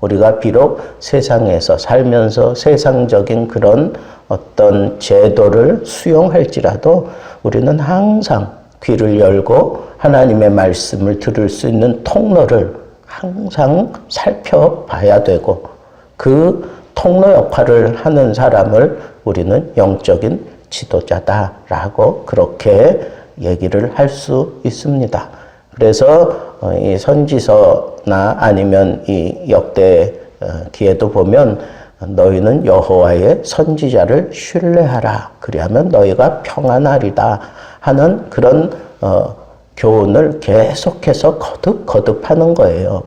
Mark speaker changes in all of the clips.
Speaker 1: 우리가 비록 세상에서 살면서 세상적인 그런 어떤 제도를 수용할지라도 우리는 항상 귀를 열고 하나님의 말씀을 들을 수 있는 통로를 항상 살펴봐야 되고 그 통로 역할을 하는 사람을 우리는 영적인 지도자다라고 그렇게 얘기를 할 수 있습니다. 그래서 어, 이 선지서나 아니면 이 역대 어, 기에도 보면 너희는 여호와의 선지자를 신뢰하라. 그리하면 너희가 평안하리다 하는 그런 어, 교훈을 계속해서 거듭 거듭하는 거예요.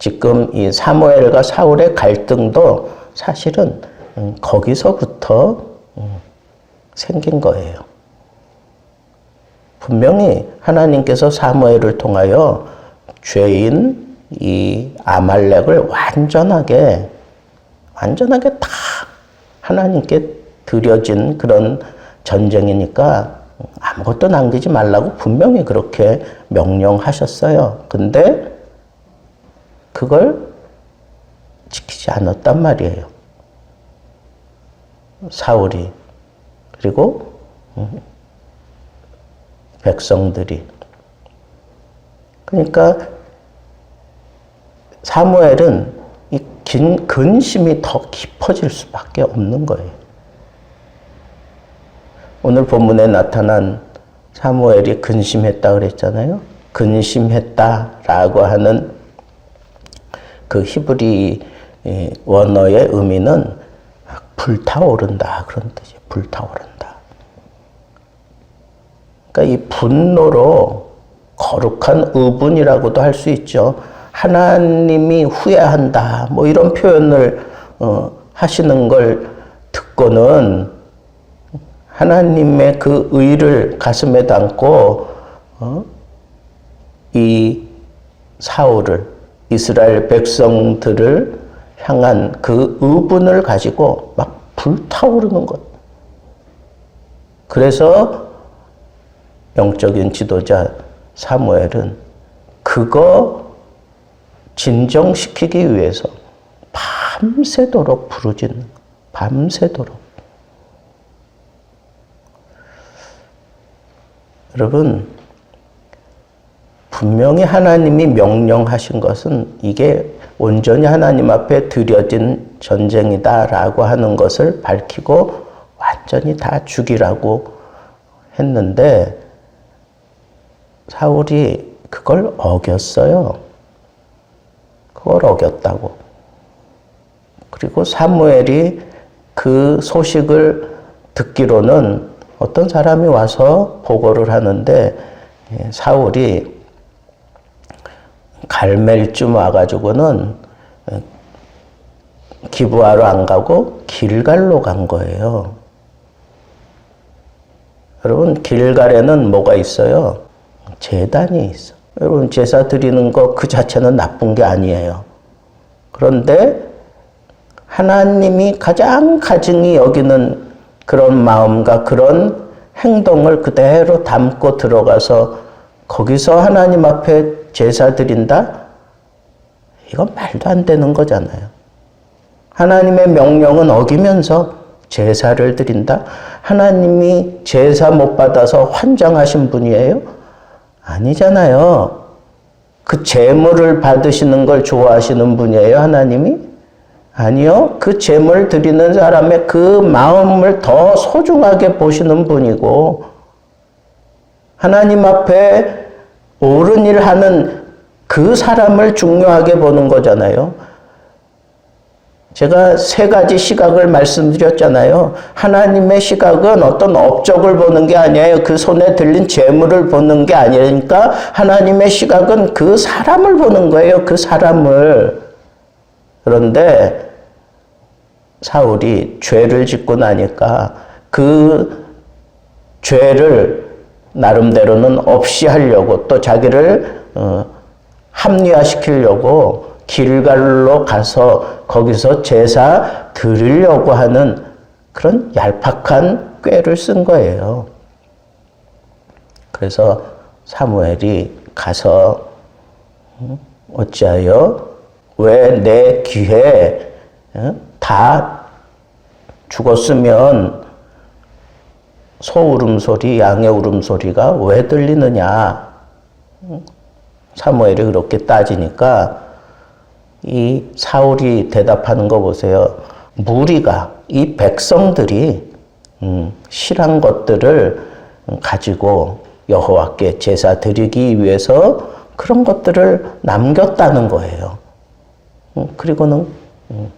Speaker 1: 지금 이 사무엘과 사울의 갈등도 사실은 음, 거기서부터 음, 생긴 거예요. 분명히 하나님께서 사무엘을 통하여 죄인 이 아말렉을 완전하게 완전하게 다 하나님께 드려진 그런 전쟁이니까 아무것도 남기지 말라고 분명히 그렇게 명령하셨어요. 근데 그걸 지키지 않았단 말이에요. 사울이 그리고 백성들이 그러니까 사무엘은 이 긴 근심이 더 깊어질 수밖에 없는 거예요. 오늘 본문에 나타난 사무엘이 근심했다 그랬잖아요. 근심했다라고 하는 그 히브리 원어의 의미는 불타오른다 그런 뜻이 불타오른다. 그러니까 이 분노로 거룩한 의분이라고도 할 수 있죠. 하나님이 후회한다. 뭐 이런 표현을 어, 하시는 걸 듣고는 하나님의 그 의를 가슴에 담고 어, 이 사울을 이스라엘 백성들을 향한 그 의분을 가지고 막 불타오르는 것. 그래서 영적인 지도자 사무엘은 그거 진정시키기 위해서 밤새도록 부르짖는 밤새도록. 여러분 분명히 하나님이 명령하신 것은 이게 온전히 하나님 앞에 드려진 전쟁이다라고 하는 것을 밝히고 완전히 다 죽이라고 했는데 사울이 그걸 어겼어요. 그걸 어겼다고. 그리고 사무엘이 그 소식을 듣기로는 어떤 사람이 와서 보고를 하는데 예, 사울이 갈멜쯤 와가지고는 예, 기부하러 안 가고 길갈로 간 거예요. 여러분 길갈에는 뭐가 있어요? 재단이 있어. 여러분 제사 드리는 거 그 자체는 나쁜 게 아니에요. 그런데 하나님이 가장 가증히 여기는 그런 마음과 그런 행동을 그대로 담고 들어가서 거기서 하나님 앞에 제사 드린다? 이건 말도 안 되는 거잖아요. 하나님의 명령은 어기면서 제사를 드린다? 하나님이 제사 못 받아서 환장하신 분이에요? 아니잖아요. 그 재물을 받으시는 걸 좋아하시는 분이에요, 하나님이? 아니요. 그 재물 드리는 사람의 그 마음을 더 소중하게 보시는 분이고, 하나님 앞에 옳은 일 하는 그 사람을 중요하게 보는 거잖아요. 제가 세 가지 시각을 말씀드렸잖아요. 하나님의 시각은 어떤 업적을 보는 게 아니에요. 그 손에 들린 재물을 보는 게 아니니까 하나님의 시각은 그 사람을 보는 거예요. 그 사람을. 그런데 사울이 죄를 짓고 나니까 그 죄를 나름대로는 없이 하려고 또 자기를 어, 합리화시키려고 길갈로 가서 거기서 제사 드리려고 하는 그런 얄팍한 꾀를 쓴 거예요. 그래서 사무엘이 가서 어찌하여 왜 내 귀에 어? 다 죽었으면 소 울음소리, 양의 울음소리가 왜 들리느냐? 사무엘이 그렇게 따지니까 이 사울이 대답하는 거 보세요. 무리가 이 백성들이 음, 실한 것들을 가지고 여호와께 제사 드리기 위해서 그런 것들을 남겼다는 거예요. 음, 그리고는 음,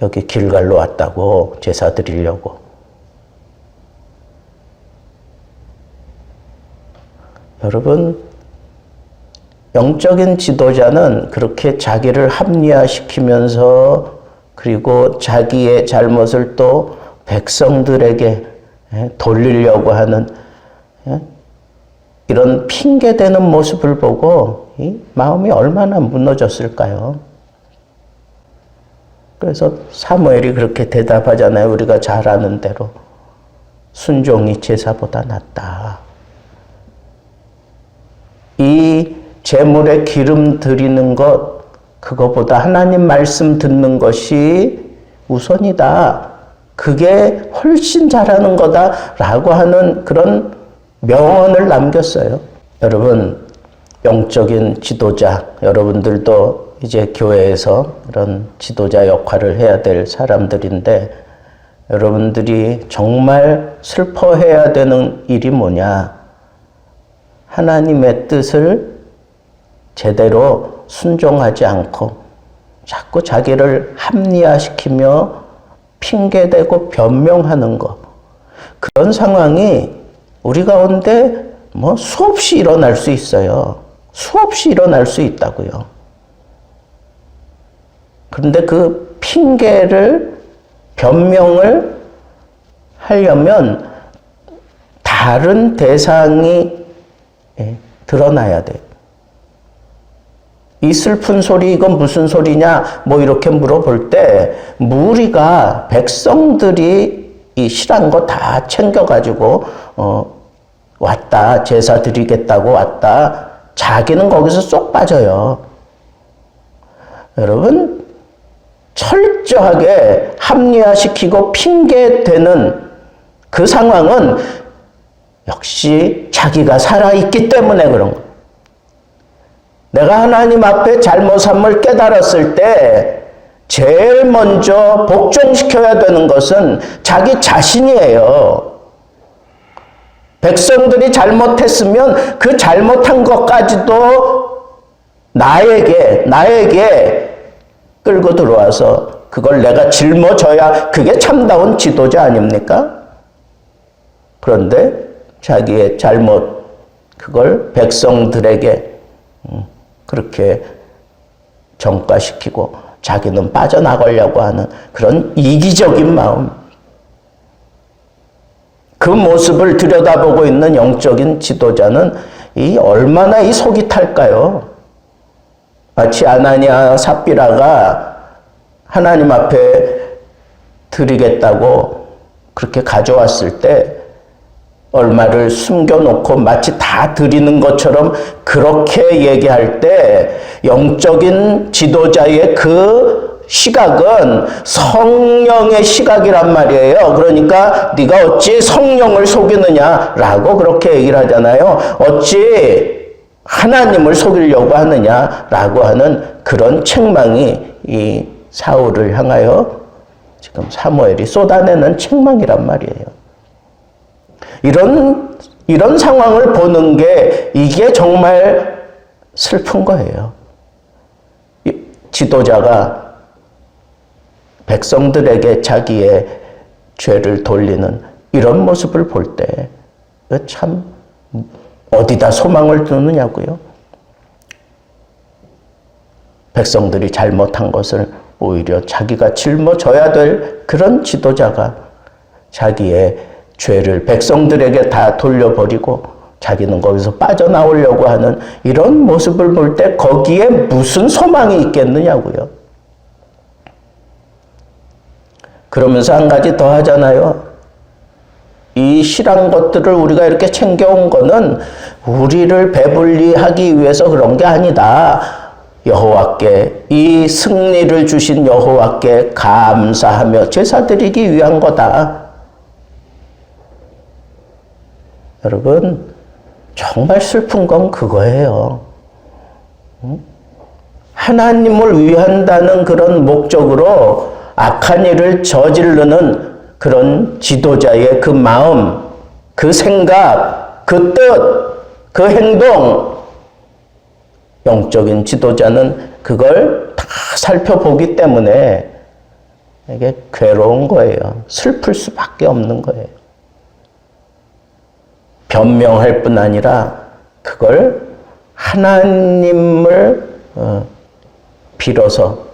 Speaker 1: 여기 길갈로 왔다고 제사 드리려고. 여러분, 영적인 지도자는 그렇게 자기를 합리화시키면서 그리고 자기의 잘못을 또 백성들에게 예, 돌리려고 하는 예, 이런 핑계대는 모습을 보고 이 마음이 얼마나 무너졌을까요? 그래서 사무엘이 그렇게 대답하잖아요. 우리가 잘 아는 대로 순종이 제사보다 낫다. 이 제물에 기름 드리는 것 그거보다 하나님 말씀 듣는 것이 우선이다. 그게 훨씬 잘하는 거다 라고 하는 그런 명언을 남겼어요. 여러분 영적인 지도자 여러분들도 이제 교회에서 그런 지도자 역할을 해야 될 사람들인데 여러분들이 정말 슬퍼해야 되는 일이 뭐냐? 하나님의 뜻을 제대로 순종하지 않고 자꾸 자기를 합리화시키며 핑계대고 변명하는 것. 그런 상황이 우리 가운데 뭐 수없이 일어날 수 있어요. 수없이 일어날 수 있다고요. 그런데 그 핑계를 변명을 하려면 다른 대상이 예, 드러나야 돼. 이 슬픈 소리 이건 무슨 소리냐 뭐 이렇게 물어볼 때 무리가 백성들이 이 실한 거 다 챙겨가지고 어 왔다 제사 드리겠다고 왔다 자기는 거기서 쏙 빠져요. 여러분 철저하게 합리화시키고 핑계대는 그 상황은 역시 자기가 살아있기 때문에 그런 거. 내가 하나님 앞에 잘못함을 깨달았을 때 제일 먼저 복종시켜야 되는 것은 자기 자신이에요. 백성들이 잘못했으면 그 잘못한 것까지도 나에게, 나에게 끌고 들어와서 그걸 내가 짊어져야 그게 참다운 지도자 아닙니까? 그런데 자기의 잘못, 그걸 백성들에게 그렇게 정가시키고 자기는 빠져나가려고 하는 그런 이기적인 마음. 그 모습을 들여다보고 있는 영적인 지도자는 이 얼마나 이 속이 탈까요? 마치 아나니아 삽비라가 하나님 앞에 드리겠다고 그렇게 가져왔을 때 얼마를 숨겨놓고 마치 다 드리는 것처럼 그렇게 얘기할 때 영적인 지도자의 그 시각은 성령의 시각이란 말이에요. 그러니까 네가 어찌 성령을 속이느냐라고 그렇게 얘기를 하잖아요. 어찌 하나님을 속이려고 하느냐라고 하는 그런 책망이 이 사울을 향하여 지금 사무엘이 쏟아내는 책망이란 말이에요. 이런, 이런 상황을 보는 게 이게 정말 슬픈 거예요. 지도자가 백성들에게 자기의 죄를 돌리는 이런 모습을 볼 때 참 어디다 소망을 두느냐고요. 백성들이 잘못한 것을 오히려 자기가 짊어져야 될 그런 지도자가 자기의 죄를 백성들에게 다 돌려버리고 자기는 거기서 빠져나오려고 하는 이런 모습을 볼 때 거기에 무슨 소망이 있겠느냐고요. 그러면서 한 가지 더 하잖아요. 이 실한 것들을 우리가 이렇게 챙겨온 거는 우리를 배불리 하기 위해서 그런 게 아니다. 여호와께 이 승리를 주신 여호와께 감사하며 제사 드리기 위한 거다. 여러분 정말 슬픈 건 그거예요. 하나님을 위한다는 그런 목적으로 악한 일을 저지르는 그런 지도자의 그 마음, 그 생각, 그 뜻, 그 행동, 영적인 지도자는 그걸 다 살펴보기 때문에 이게 괴로운 거예요. 슬플 수밖에 없는 거예요. 변명할 뿐 아니라 그걸 하나님을 어, 빌어서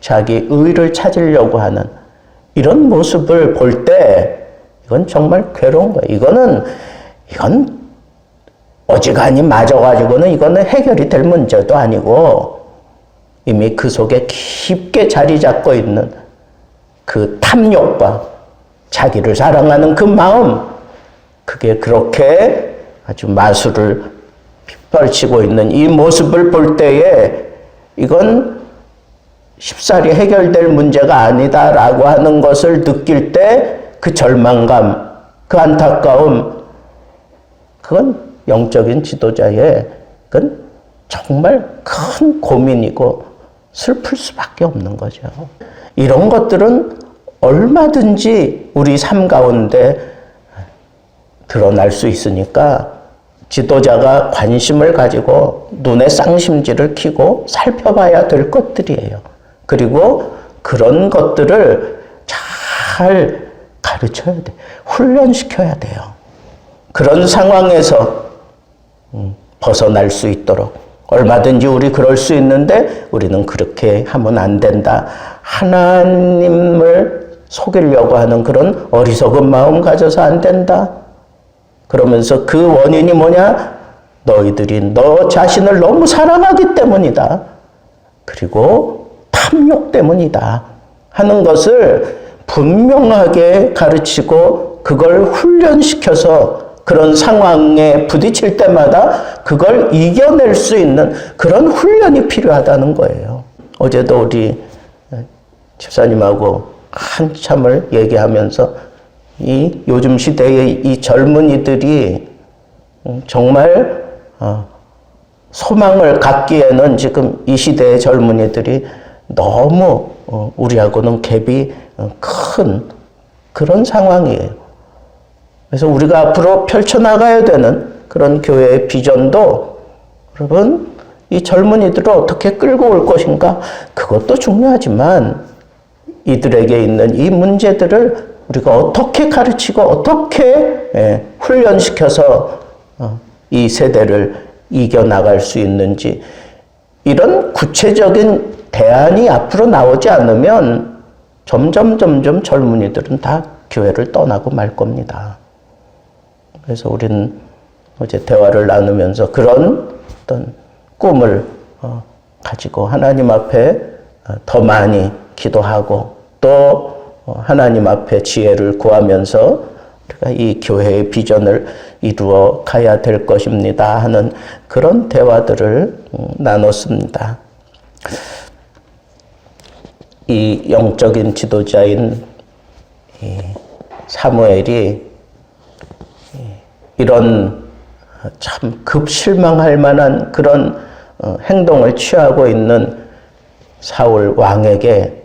Speaker 1: 자기 의를 찾으려고 하는 이런 모습을 볼 때 이건 정말 괴로운 거예요. 이거는 이건 어지간히 맞아가지고는 이거는 해결이 될 문제도 아니고 이미 그 속에 깊게 자리 잡고 있는 그 탐욕과 자기를 사랑하는 그 마음 그게 그렇게 아주 마술을 펼치고 있는 이 모습을 볼 때에 이건 쉽사리 해결될 문제가 아니다라고 하는 것을 느낄 때 그 절망감, 그 안타까움, 그건 영적인 지도자의 그건 정말 큰 고민이고 슬플 수밖에 없는 거죠. 이런 것들은 얼마든지 우리 삶 가운데 드러날 수 있으니까 지도자가 관심을 가지고 눈에 쌍심지를 키고 살펴봐야 될 것들이에요. 그리고 그런 것들을 잘 가르쳐야 돼. 훈련시켜야 돼요. 그런 상황에서 음, 벗어날 수 있도록 얼마든지 우리 그럴 수 있는데 우리는 그렇게 하면 안 된다. 하나님을 속이려고 하는 그런 어리석은 마음 가져서 안 된다. 그러면서 그 원인이 뭐냐? 너희들이 너 자신을 너무 사랑하기 때문이다. 그리고 탐욕 때문이다. 하는 것을 분명하게 가르치고 그걸 훈련시켜서 그런 상황에 부딪힐 때마다 그걸 이겨낼 수 있는 그런 훈련이 필요하다는 거예요. 어제도 우리 집사님하고 한참을 얘기하면서 이 요즘 시대의 이 젊은이들이 정말 어, 소망을 갖기에는 지금 이 시대의 젊은이들이 너무 어, 우리하고는 갭이 어, 큰 그런 상황이에요. 그래서 우리가 앞으로 펼쳐나가야 되는 그런 교회의 비전도 여러분 이 젊은이들을 어떻게 끌고 올 것인가 그것도 중요하지만 이들에게 있는 이 문제들을 우리가 어떻게 가르치고 어떻게 예, 훈련시켜서 어, 이 세대를 이겨나갈 수 있는지 이런 구체적인 대안이 앞으로 나오지 않으면 점점 점점 젊은이들은 다 교회를 떠나고 말 겁니다. 그래서 우리는 어제 대화를 나누면서 그런 어떤 꿈을 어, 가지고 하나님 앞에 어, 더 많이 기도하고 또 어, 하나님 앞에 지혜를 구하면서 우리가 이 교회의 비전을 이루어 가야 될 것입니다 하는 그런 대화들을 음, 나눴습니다. 이 영적인 지도자인 사무엘이 이런 참 급실망할 만한 그런 어, 행동을 취하고 있는 사울 왕에게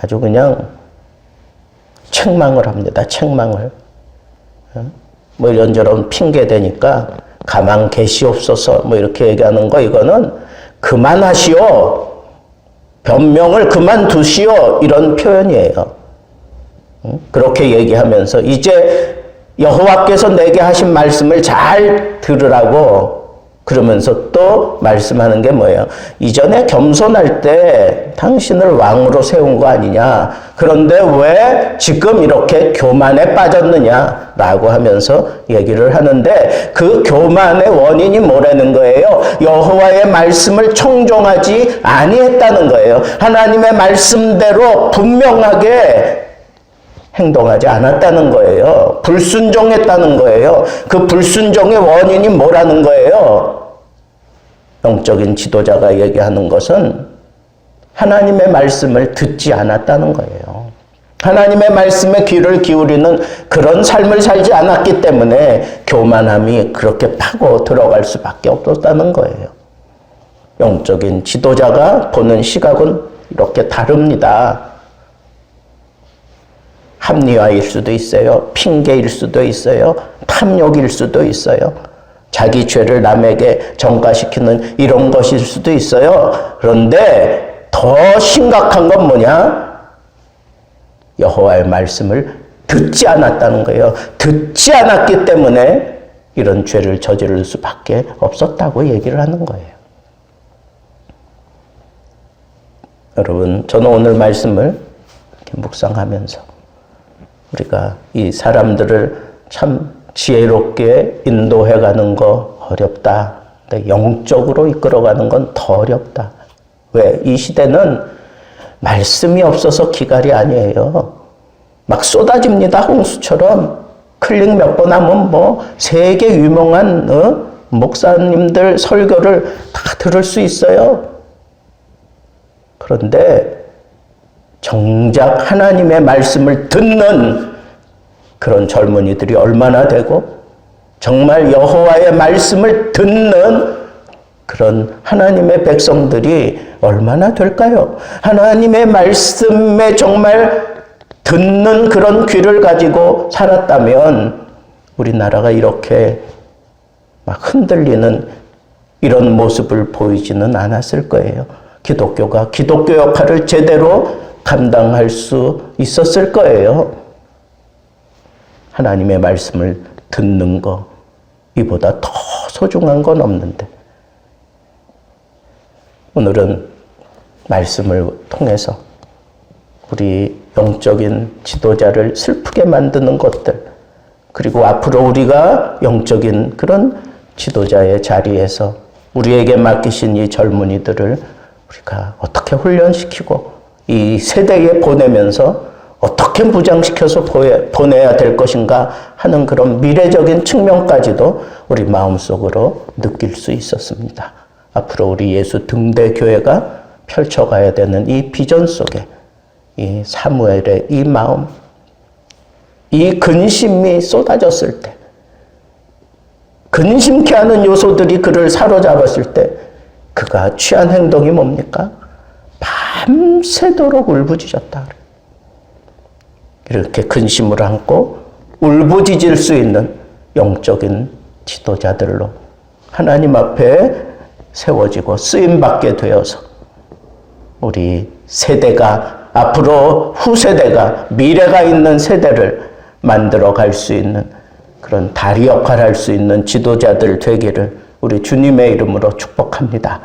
Speaker 1: 아주 그냥 책망을 합니다. 책망을. 어? 뭐 이런저런 핑계 대니까 가만 계시옵소서 뭐 이렇게 얘기하는 거 이거는 그만하시오. 변명을 그만두시오. 이런 표현이에요. 그렇게 얘기하면서 이제 여호와께서 내게 하신 말씀을 잘 들으라고 그러면서 또 말씀하는 게 뭐예요? 이전에 겸손할 때 당신을 왕으로 세운 거 아니냐? 그런데 왜 지금 이렇게 교만에 빠졌느냐? 라고 하면서 얘기를 하는데 그 교만의 원인이 뭐라는 거예요? 여호와의 말씀을 청종하지 아니했다는 거예요. 하나님의 말씀대로 분명하게 행동하지 않았다는 거예요. 불순종했다는 거예요. 그 불순종의 원인이 뭐라는 거예요? 영적인 지도자가 얘기하는 것은 하나님의 말씀을 듣지 않았다는 거예요. 하나님의 말씀에 귀를 기울이는 그런 삶을 살지 않았기 때문에 교만함이 그렇게 파고 들어갈 수밖에 없었다는 거예요. 영적인 지도자가 보는 시각은 이렇게 다릅니다. 합리화일 수도 있어요. 핑계일 수도 있어요. 탐욕일 수도 있어요. 자기 죄를 남에게 전가시키는 이런 것일 수도 있어요. 그런데 더 심각한 건 뭐냐? 여호와의 말씀을 듣지 않았다는 거예요. 듣지 않았기 때문에 이런 죄를 저지를 수밖에 없었다고 얘기를 하는 거예요. 여러분, 저는 오늘 말씀을 묵상하면서 우리가 이 사람들을 참 지혜롭게 인도해 가는 거 어렵다. 근데 영적으로 이끌어 가는 건 더 어렵다. 왜? 이 시대는 말씀이 없어서 기갈이 아니에요. 막 쏟아집니다. 홍수처럼. 클릭 몇 번 하면 뭐 세계 유명한 어? 목사님들 설교를 다 들을 수 있어요. 그런데 정작 하나님의 말씀을 듣는 그런 젊은이들이 얼마나 되고 정말 여호와의 말씀을 듣는 그런 하나님의 백성들이 얼마나 될까요? 하나님의 말씀에 정말 듣는 그런 귀를 가지고 살았다면 우리나라가 이렇게 막 흔들리는 이런 모습을 보이지는 않았을 거예요. 기독교가 기독교 역할을 제대로 감당할 수 있었을 거예요. 하나님의 말씀을 듣는 거, 이보다 더 소중한 건 없는데. 오늘은 말씀을 통해서 우리 영적인 지도자를 슬프게 만드는 것들, 그리고 앞으로 우리가 영적인 그런 지도자의 자리에서 우리에게 맡기신 이 젊은이들을 우리가 어떻게 훈련시키고 이 세대에 보내면서 어떻게 무장시켜서 보내야 될 것인가 하는 그런 미래적인 측면까지도 우리 마음속으로 느낄 수 있었습니다. 앞으로 우리 예수 등대 교회가 펼쳐가야 되는 이 비전 속에 이 사무엘의 이 마음, 이 근심이 쏟아졌을 때, 근심케 하는 요소들이 그를 사로잡았을 때, 그가 취한 행동이 뭡니까? 밤새도록 울부짖었다. 이렇게 근심을 안고 울부짖을 수 있는 영적인 지도자들로 하나님 앞에 세워지고 쓰임받게 되어서 우리 세대가 앞으로 후세대가 미래가 있는 세대를 만들어 갈 수 있는 그런 다리 역할을 할 수 있는 지도자들 되기를 우리 주님의 이름으로 축복합니다.